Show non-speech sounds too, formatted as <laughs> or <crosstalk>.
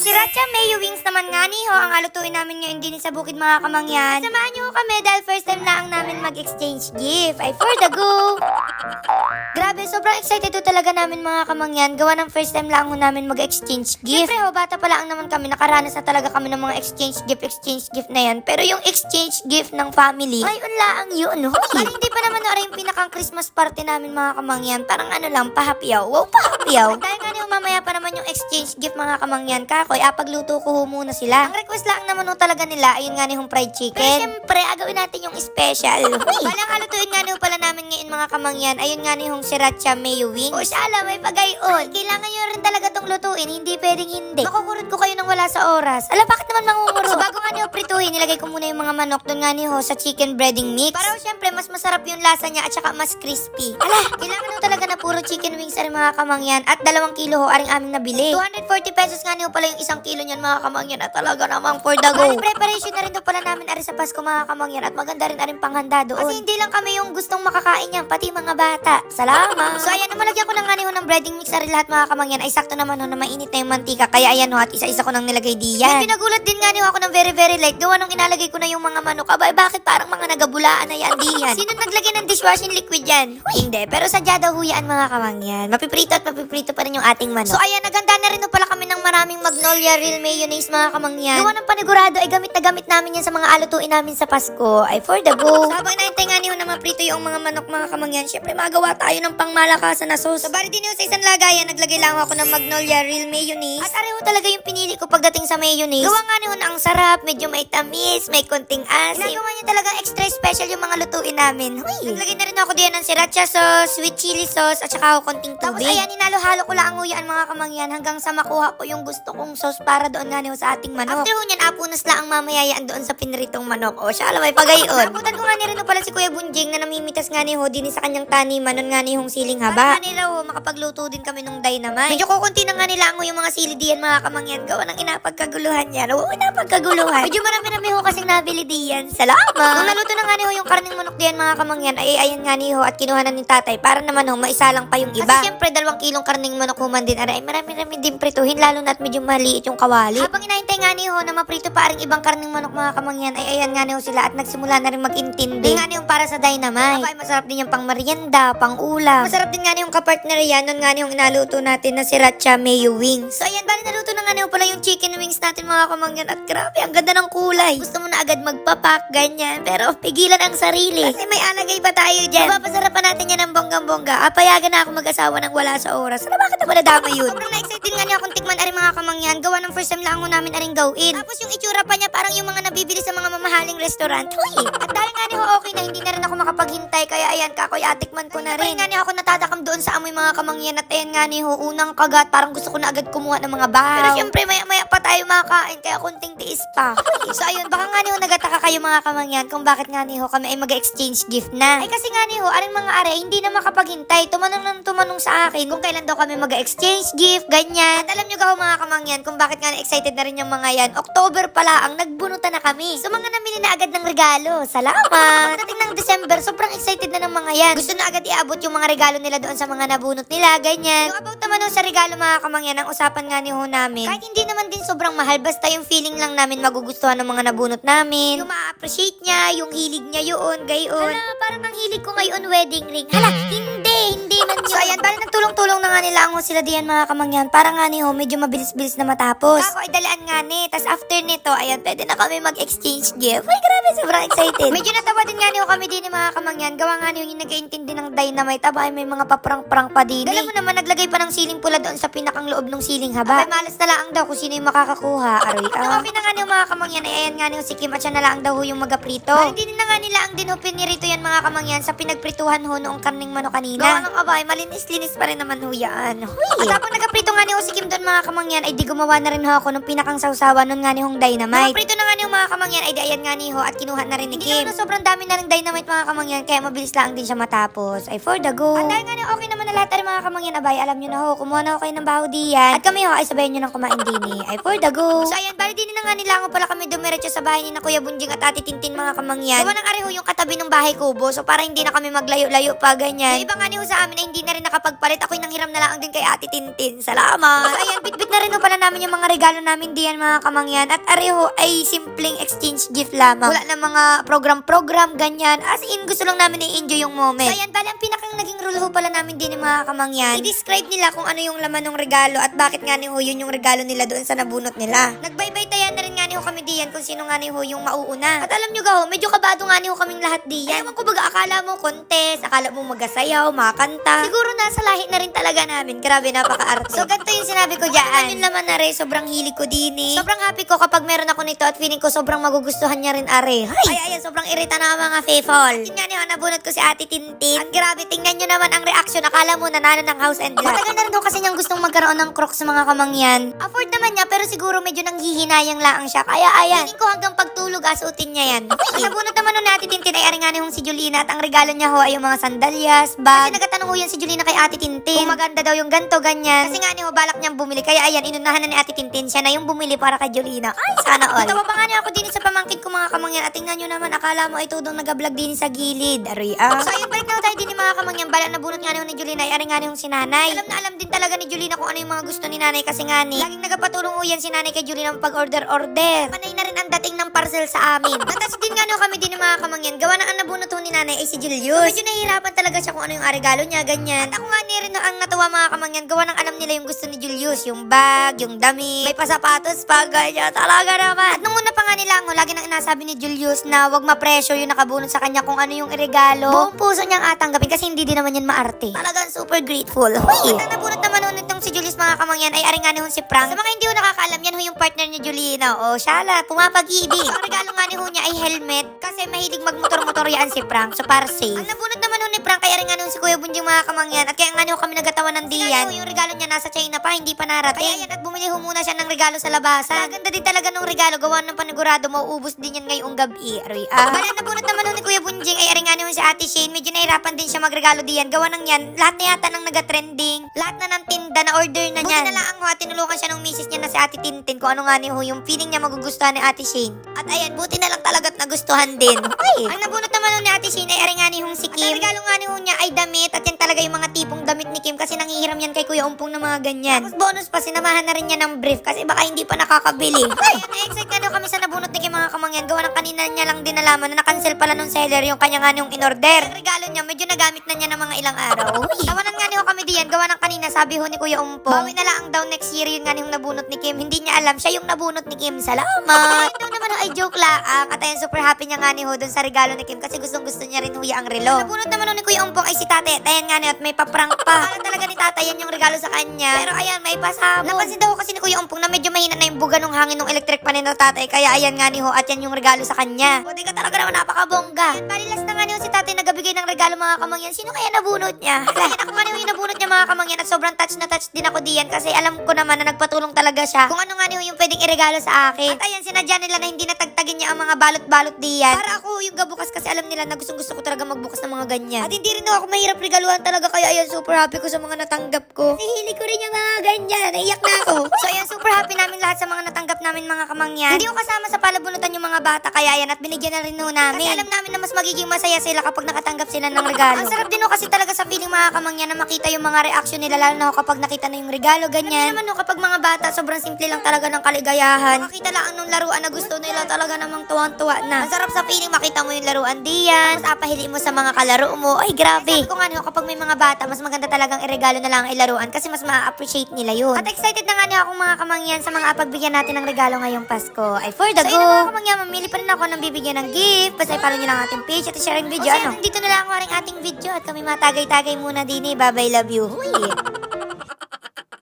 Sriracha Mayo Wings naman nga ni ho ang alutuin namin ngayon din sa bukid mga kamangyan. Samahan niyo kami dahil first time lang namin mag-exchange gift. Ay for the go! <laughs> Grabe, sobrang excited ho talaga namin mga kamangyan. Gawa ng first time lang namin mag-exchange gift. Siyempre ho, bata pa lang naman kami. Nakaranas na talaga kami ng mga exchange gift, exchange gift na yan. Pero yung exchange gift ng family, ngayon lang yun. Hoy! Parang hindi pa naman ho yung pinakang Christmas party namin mga kamangyan. Parang ano lang, pahapyaw. Wow, pahapyaw. Dahil nga niyo mamaya pa naman yung exchange gift mga kamangyan. Kakoy, apagluto ko ho muna sila. Ang request lang naman ho talaga nila, ayun nga ni hong fried chicken. Pero syempre, agawin natin yung special. <laughs> Balang alutuin nga niyo pala namin ngayon mga kamangyan. Ayun nga ni hong sriracha mayo wings. O sala, may pagayon. Kailangan nyo rin talaga tong lutuin, hindi pwedeng hindi. Makukurot ko kayo nang wala sa oras. Ala, bakit naman mangunguro? So, bago nga niyo prituhin, nilagay ko muna yung mga manok doon nga niyo sa chicken breading mix. Para ho, syempre, mas masarap yung lasa niya at saka mas crispy. Ala, kailangan ho talaga na puro chicken wings aring mga kamangyan at dalawang kilo ho aring aming nabili. 240 pesos nga niyo pala yung isang kilo niyan mga kamangyan at talaga namang for the go. Aring preparation na rin doon pala namin ari sa Pasko mga kamangyan at maganda rin aring panghanda doon. Kasi hindi lang kami yung gustong makakain yan, pati mga bata. Salamat. so ayan, malagyan ko na nga niyo ng breading mix ari lahat mga kamangyan ay sakto naman ho na mainit na yung mantika. Kaya ayan ho at isa-isa ko nang nilagay diyan. May pinagulat din nga niyo ako ng very very light. Gawa nung inalagay ko na yung mga manok. Aba, eh, bakit parang mga nagabulaan na yan diyan? Sino naglagay ng dishwashing liquid yan? Huy, hindi. Pero sadya daw huyaan mga kamangyan. Mapiprito at mapiprito pa rin yung ating manok. So ayan, naganda na rin ho pala kami ng maraming magnolia real mayonnaise mga kamangyan. Gawa ng panigurado ay gamit na gamit namin yan sa mga alutuin namin sa Pasko. Ay for the go. So habang naintay nga niyo na maprito yung mga manok mga kamangyan, syempre magawa tayo ng pangmalakasan na sauce. So bari din yun sa isang lagayan, naglagay lang ako ng magnolia real mayonnaise. At areho talaga yung pinili ko pagdating sa mayonnaise. Gawa nga niyo na ang sarap, medyo may tamis, may konting asim. Ginagawa niyo talagang extra special yung mga lutuin namin. Huy. Naglagay na rin ako diyan ng sriracha sauce, sweet chili sauce, at saka ako konting tubig. Tapos ayan, hinalo-halo ko lang ang nguyaan mga kamangyan hanggang sa makuha ko yung gusto kong sauce para doon nga niyo sa ating manok. After ho niyan, apunas lang ang mamayayaan doon sa pinritong manok. O siya, alam pagayon. Nabutan ko nga ni rin ho pala si Kuya Bunjing na namimitas nga ni ho din sa kanyang taniman nun nga ni hong siling haba. Para nga nila ho, makapagluto din kami nung dynamite. Medyo kukunti na nga nila ang yung mga sili diyan mga kamangyan gawa ng inapagkaguluhan yan. Oo, inapagkaguluhan. Medyo marami-rami ho kasing nabili diyan. Salamat! Nung naluto na nga ni ho yung karning manok diyan mga kamangyan, ay ayan nga ni ho at kinuha na ni tatay para naman ho, maisa lang pa yung iba. Kasi syempre, dalawang kilong karning manok human din. Aray, marami-rami din prituhin, lalo na at medyo maliit yung kawali. Habang inahintay nga ni ho na maprito pa rin ibang karning manok mga kamangyan, ay ayan nga ni ho sila at nagsimula na rin mag-intindi. Nga ni ho para sa dynamite. Abay, masarap din yung pang merienda, pang ulam. Masarap din nga ni yung kapartner yan, nun nga ni yung inaluto natin na sriracha mayo wings. So ayan, bali naluto na nga ni ho pala yung chicken wings natin mga kamangyan at grabe, ang ganda ng kulay. Gusto mo na agad magpapak, ganyan. Pero pigilan ang sarili. Kasi may alagay pa tayo dyan. Mapapasarapan natin yan ng bonggang-bongga. Apayagan na ako mag-asawa ng wala sa oras. Ano bakit ako nadama yun? Sobrang na-excited nga niya akong tikman aring mga kamangyan. Gawa ng first time lang ako namin aring gawin. Tapos yung itsura pa niya parang yung mga nabibili sa mga mamahaling restaurant. Uy! At dahil nga niyo okay na hindi na rin ako makapaghintay. Kaya ayan, kakoy atikman ko na rin. nga niyo ako natatakam doon sa amoy mga kamangyan. At ayan nga niyo, unang kagat. Parang gusto ko na agad kumuha ng mga bahaw. Pero syempre, maya-maya pa tayo makakain. Kaya kunting tiis pa. So ayun, baka nga niyo nagataka kayo mga kamangyan kung bakit nga niyo kami ay mag-exchange gift na. Ay kasi nga niyo, aring mga are, hindi na makapaghintay. Tumanong lang tumanong sa akin kung kailan daw kami mag-exchange gift, ganyan. At alam niyo ka mga kamangyan kung bakit nga excited na rin yung mga yan. October pala ang nagbunutan na kami. So mga namili na agad ng regalo. Salamat! Pagdating ng December, sobrang excited na ng mga yan. Gusto na agad iabot yung mga regalo nila doon sa mga nabunot nila, ganyan. Yung about naman sa regalo mga kamangyan, ang usapan nga ni ho namin. Kahit hindi naman din sobrang mahal, basta yung feeling lang namin magugustuhan ng mga nabunot namin. Yung ma-appreciate niya, yung hilig niya yun, gayon. Hala, parang ang hilig ko ngayon wedding ring. Hala, hindi, hindi man yun. So ayan, bali nagtulong-tulong na nga nila ang sila diyan mga kamangyan. Para nga ni ho, medyo mabilis-bilis na matapos. Ako ay dalaan nga ni. Tapos after nito, ayan, pwede na kami mag-exchange gift. Ay, grabe, sobrang excited. Medyo natawa din nga ni ho kami din ni mga kamangyan. Gawa nga ni ho yung nag-iintindi ng dynamite. Aba, ay may mga paprang-prang pa din. Alam mo naman, naglagay pa ng siling pula doon sa pinakang loob ng siling haba. Abay, malas na lang daw kung sino yung makakakuha. Aroy, <laughs> ah. Nung na nga ni ho, mga kamangyan, ay ayan nga ni ho si Kim at siya na lang daw ho yung magaprito. Bali din na nga nila ang din ho pinirito yan mga kamangyan sa pinagprituhan ho noong karning manok kanina. Gawa ng abay, malinis-linis pa rin naman ho yan. Huy. At habang nagaprito nga ni ho si Kim doon mga kamangyan, ay di gumawa na rin ho ako ng pinakang sausawa noon nga ni hong dynamite. Nagaprito na nga ni ho mga kamangyan, ay di ayan nga ni ho at kinuha na rin ni Kim. Hindi na sobrang dami na rin dynamite mga kamangyan, kaya mabilis lang din siya matapos. Ay for the go. At dahil nga ni okay naman na lahat ay mga kamangyan, abay, alam nyo na ho, kumuha na ho kayo ng baho diyan. At kami ho, ay sabayan nyo ng kumain din eh. Ay for the go. So ayan, bali din na nga nila pala kami dumiretso sa bahay ni na Kuya Bunjing at Ate Tintin mga kamangyan. Gawa ng areho yung katabi ng bahay kubo, so para hindi na kami maglayo-layo pa ganyan. Yung iba nga nga niyo sa amin na hindi na rin nakapagpalit. Ako'y nanghiram na lang din kay Ate Tintin. Salamat. At ayan, bitbit na rin ho pala namin yung mga regalo namin diyan mga kamangyan. At areho ay simpleng exchange gift lamang. Wala na mga program-program, ganyan. As in, gusto lang namin i-enjoy yung moment. So ayan, bali ang pinakang naging rule ho pala namin din ng mga kamangyan. I-describe nila kung ano yung laman ng regalo at bakit nga ni ho yun yung regalo nila doon sa nabunot nila. Nagbaybay-tayan na rin nga ni ho kami diyan kung sino nga ni ho yung mauuna. At alam nyo ga ho, medyo kabado nga ni ho kaming lahat diyan. Ayaw ko baga akala mo contest, akala mo magasayaw, makakanta. Siguro nasa lahi na rin talaga namin. Grabe, napaka-arte. So ganito yung sinabi ko dyan. Yun laman na rin, sobrang hilig ko din eh. Sobrang happy ko kapag meron ako nito at feeling ko sobrang magugustuhan niya rin are. Ay, ay, ayan, sobrang irita na mga faithful. Yun nga ni ho, nabunot ko si Ate Tintin. At grabe, tingnan nyo naman ang reaction. Akala mo nanalo ng house and lot. Matagal na rin ho kasi niyang gustong magkaroon ng crocs sa mga kamangyan. Afford naman niya, pero siguro medyo nanghihinayang laang siya. Kaya ayan, feeling ko hanggang pagtulog asutin niya yan. Ang nabunot naman nun ni Ate Tintin ay aringani hong si Julina at ang regalo niya ho ay yung mga sandalyas, bag. Kasi nagtatanong yan si Julina kay Ate Tintin. Kung maganda daw yung ganto, ganyan. Kasi nga ni ho, balak niyang bumili. Kaya ayan, inunahan na ni Ate Tintin. Siya na yung bumili para kay Julina. Ay, sana <laughs> all. Natawa pa nga niya ako din sa pamangkin ko mga kamangyan. At tingnan nyo naman, akala mo ay tudong nag-vlog din sa gilid. Aray ah. So ayun, balik na tayo din ni mga kamangyan. Bala nabunot nga ni ni Julina ay aring nga ni hong si nanay. Alam na alam din talaga ni Julina kung ano yung mga gusto ni nanay kasi nga ni. Laging nagapatulong ho yan si nanay kay Julina pag-order-order. Panay na rin ang dating ng parcel sa amin. Natas din nga no kami din ng mga kamangyan. Gawa na ang nabunot ni nanay ay si Julius. So, medyo nahihirapan talaga siya kung ano yung regalo niya, ganyan. At ako nga ni rin no, ang natuwa mga kamangyan. Gawa ng alam nila yung gusto ni Julius. Yung bag, yung damit, may pasapatos pa, ganyan. Talaga naman. At nung una pa nga nila, ang lagi nang inasabi ni Julius na wag ma-pressure yung nakabunot sa kanya kung ano yung regalo. Buong puso niyang atanggapin kasi hindi din naman yan maarte. Talagang super grateful. At ang nabunot naman nun itong si Julius mga kamangyan ay aringani hon si Frank. Sa mga hindi ho nakakaalam, yan ho yung partner ni Julina. O, shala, pumapag-ibig. Ang regalo nga ni ho niya ay helmet kasi mahilig magmotor-motor yan si Frank. So, para safe. Ang nabunot naman ni Frank ay aringani hon si Kuya Bunjing mga kamangyan. At kaya nga ho kami nagatawa ng. Kasi yung regalo niya nasa China pa, hindi pa narating. Kaya yan, at bumili ho muna siya ng regalo sa labasan. Ang ganda din talaga ng regalo. Gawa ng panigurado, mauubos din yan ngayong gabi. Aroy, ah. Bala, nabunot naman ho ni Kuya Bunjing ay aringani hon si Ate Shane. Medyo nahirapan din siya magregalo diyan. Gawa ng yan, lahat na yata ng nagatrending. Lahat na ng tinda na order na niyan. Buti na lang ho, at tinulungan siya ng misis niya na si Ate Tintin kung ano nga ni ho yung feeling niya magugustuhan ni Ate Shane. At ayan, buti na lang talaga't nagustuhan din. <laughs> Ay, ang nabunot naman ni Ate Shane ay aring hong si Kim. At ang regalo ni ho niya ay damit at yan talaga yung mga tipong damit ni Kim kasi nanghihiram yan kay Kuya Umpong ng mga ganyan. Tapos bonus pa, sinamahan na rin niya ng brief kasi baka hindi pa nakakabili. <laughs> Ayan, na-excite daw kami sa nabunot ni Kim mga kamangyan. Gawa ng kanina niya lang din nalaman na na-cancel pala nung seller yung kanya nga nung in-order. Ang regalo niya, medyo nagamit na niya ng mga ilang araw. Tawanan nga ni ho kami diyan. Gawa ng kanina, sabi ho ni Kuya Umpong. Bawi na lang daw next year yun nga yung nabunot ni Kim. Hindi niya alam, siya yung nabunot ni Kim. Salamat! <laughs> Ito naman ay joke laang. At ayun, super happy niya nga ni ho dun sa regalo ni Kim kasi gustong gusto niya rin huya ang relo. Nabunot naman ho ni Kuya Umpong ay si tate. At ayan nga ni at may paprank pa. Akala talaga ni tata yan yung regalo sa kanya. Pero ayan, may pasabog. Napansin daw kasi ni Kuya Umpong na medyo mahina na yung buga ng hangin ng electric pan ni tatay. Kaya ayan nga ni ho at yan yung regalo sa kanya. Buti ka talaga naman napakabongga. Ayan, balilas na nga ni ho si tatay nagabigay ng regalo mga kamangyan. Sino kaya nabunot niya? <laughs> Ayan, ako ho yung nabunot niya mga kamangyan at sobrang touch na touch din ako diyan kasi alam ko naman na nagpatulong talaga siya kung ano nga ni ho yung pwedeng iregalo sa akin. At ayan, sinadya nila na hindi natagtagin niya ang mga balot-balot diyan. Para ako yung gabukas kasi alam nila na gustong gusto ko talaga magbukas ng mga ganyan. At hindi rin ako mahirap regaluhan talaga kaya ayan, super happy ko sa mga natanggap ko. Nahihili ko rin yung mga ganyan. Naiyak na ako. So ayan, super happy namin lahat sa mga natanggap namin mga kamangyan. Hindi ko kasama sa palabunutan yung mga bata kaya ayan at binigyan na rin ho namin. Kasi alam namin na mas magiging masaya sila kapag nakatanggap sila ng regalo. Ang sarap din kasi talaga sa feeling mga kamangyan na makita yung mga reaction nila lalo na ho kapag nakita na yung regalo ganyan. Alam naman ho kapag mga bata sobrang simple lang talaga ng kaligayahan. Makita lang nung laruan na gusto nila talaga namang tuwang-tuwa na. Ang sarap sa feeling makita mo yung laruan diyan. Tapos apahili mo sa mga kalaro mo. Ay grabe. Sabi ko nga ho kapag may mga bata mas maganda talagang iregalo na lang ang ilaruan kasi mas ma-appreciate nila yun. At excited na nga niya akong mga kamangyan sa mga pagbigyan natin ng regalo ngayong Pasko. Ay for the So, go. yun na mga kamangyan, mamili pa rin ako ng bibigyan ng gift. Basta i-follow nyo lang ang ating page at i-share ang video. O, ano? Dito na lang ako ating video at kami matagay-tagay muna din eh. Bye-bye, love you. Huy. <laughs>